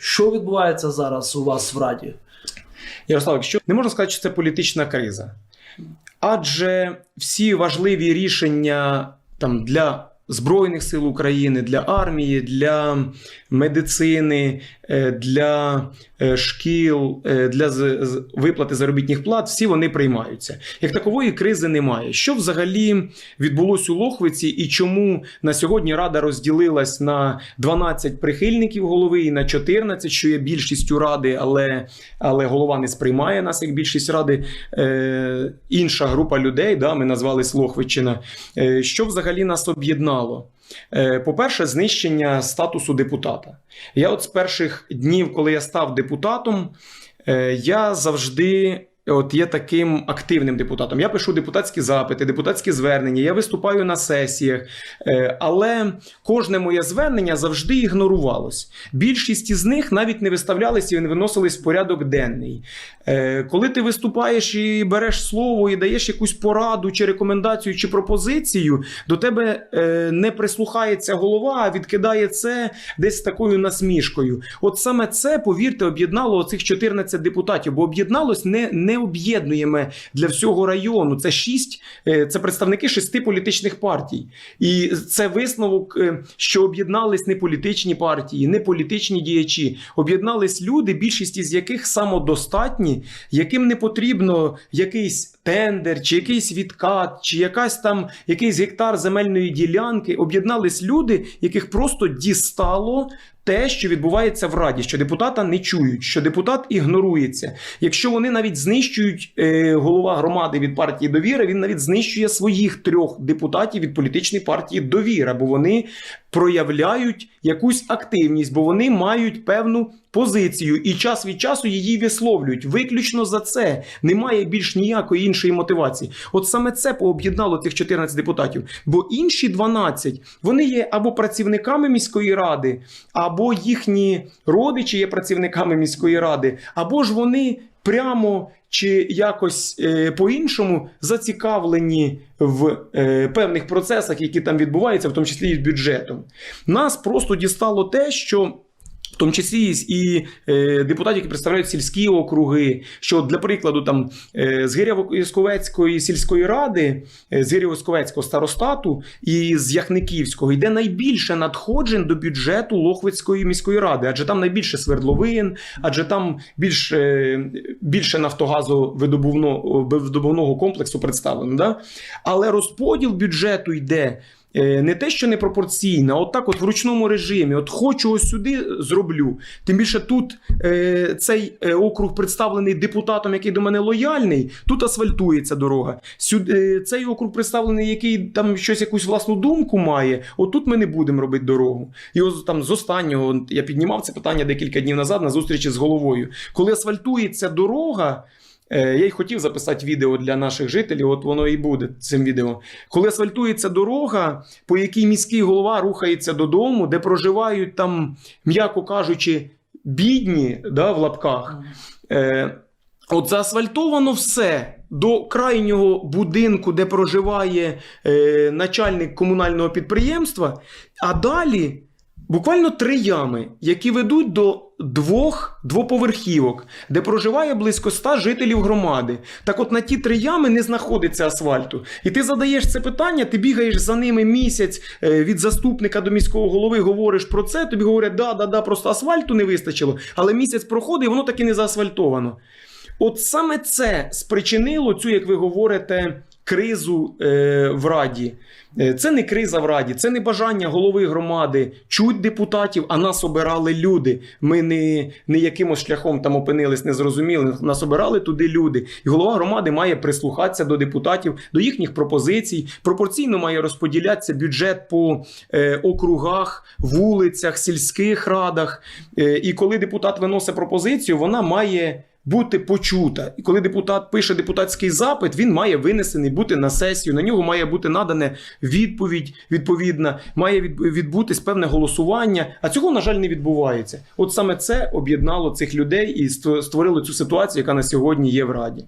Що відбувається зараз у вас в Раді? Ярослав, якщо не можна сказати, що це політична криза, адже всі важливі рішення там для Збройних сил України, для армії, для медицини, е, для шкіл, е, для виплати заробітних плат, всі вони приймаються. Як такової кризи немає. Що взагалі відбулось у Лохвиці і чому на сьогодні Рада розділилась на 12 прихильників голови і на 14, що є більшістю ради, але, але голова не сприймає нас як більшість ради. Е, інша група людей, да, ми назвались Лохвичина. Е, що взагалі нас об'єднало? Е, По-перше, знищення статусу депутата. Я от з перших днів, коли я став депутатом, е, я завжди. От є таким активним депутатом. Я пишу депутатські запити, депутатські звернення, я виступаю на сесіях, е, але кожне моє звернення завжди ігнорувалось. Більшість із них навіть не виставлялися і не виносились в порядок денний. Е, Коли ти виступаєш і береш слово і даєш якусь пораду, чи рекомендацію, чи пропозицію, до тебе е, не прислухається голова, а відкидає це десь такою насмішкою. От саме це, повірте, об'єднало оцих 14 депутатів, бо об'єдналось не, не об'єднуємо для всього району. Це шість, е, це представники шести політичних партій. І це висновок, е, що об'єднались не політичні партії, не політичні діячі. Об'єднались люди, більшість із яких самодостатні, яким не потрібно якийсь тендер, чи якийсь відкат, чи якась там якийсь гектар земельної ділянки. Об'єднались люди, яких просто дістало. Те, що відбувається в раді, що депутата не чують, що депутат ігнорується. Якщо вони навіть знищують е, голова громади від партії довіра, він навіть знищує своїх трьох депутатів від політичної партії довіра, бо вони проявляють якусь активність, бо вони мають певну позицію і час від часу її висловлюють. Виключно за це немає більш ніякої іншої мотивації. От саме це пооб'єднало цих 14 депутатів. Бо інші 12 вони є або працівниками міської ради, або їхні родичі є працівниками міської ради, або ж вони прямо чи якось е, по-іншому зацікавлені в е, певних процесах, які там відбуваються, в тому числі і з бюджетом. Нас просто дістало те, що. В тому числі і е, депутатів, які представляють сільські округи, що для прикладу, там е, з Гиряво-Ісковецької сільської ради, е, з Гиряво-Ісковецького старостату і з Яхниківського йде найбільше надходжень до бюджету Лохвицької міської ради, адже там найбільше свердловин, адже там більш, е, більше нафтогазовидобувного видобувного комплексу представлено. Да? Але розподіл бюджету йде. Е, Не те, що не пропорційно, а от так от в ручному режимі. От хочу ось сюди зроблю. Тим більше тут е, цей е, округ представлений депутатом, який до мене лояльний, тут асфальтується дорога. Сюди, е, цей округ представлений, який там щось якусь власну думку має. От тут ми не будемо робити дорогу. І ось там з останнього я піднімав це питання декілька днів назад на зустрічі з головою. Коли асфальтується дорога. Е, Я й хотів записати відео для наших жителів, от воно і буде цим відео. Коли асфальтується дорога, по якій міський голова рухається додому, де проживають там, м'яко кажучи, бідні да, в лапках. Е, От заасфальтовано все до крайнього будинку, де проживає е, начальник комунального підприємства, а далі буквально три ями, які ведуть до двох двоповерхівок, де проживає близько ста жителів громади. Так от на ті три ями не знаходиться асфальту. І ти задаєш це питання, ти бігаєш за ними місяць е, від заступника до міського голови, говориш про це, тобі говорять, да, да, да, просто асфальту не вистачило, але місяць проходить, і воно так і не заасфальтовано. От саме це спричинило цю, як ви говорите, кризу е, в Раді. Е, Це не криза в Раді, це не бажання голови громади чуть депутатів, а нас обирали люди. Ми не, не якимось шляхом там опинились, не зрозуміли. Нас обирали туди люди. І голова громади має прислухатися до депутатів, до їхніх пропозицій. Пропорційно має розподілятися бюджет по е, округах, вулицях, сільських радах. Е, і коли депутат виносить пропозицію, вона має бути почута. І коли депутат пише депутатський запит, він має винесений бути на сесію. На нього має бути надане відповідь відповідна, має відбутись певне голосування. А цього, на жаль, не відбувається. От саме це об'єднало цих людей і створило цю ситуацію, яка на сьогодні є в Раді.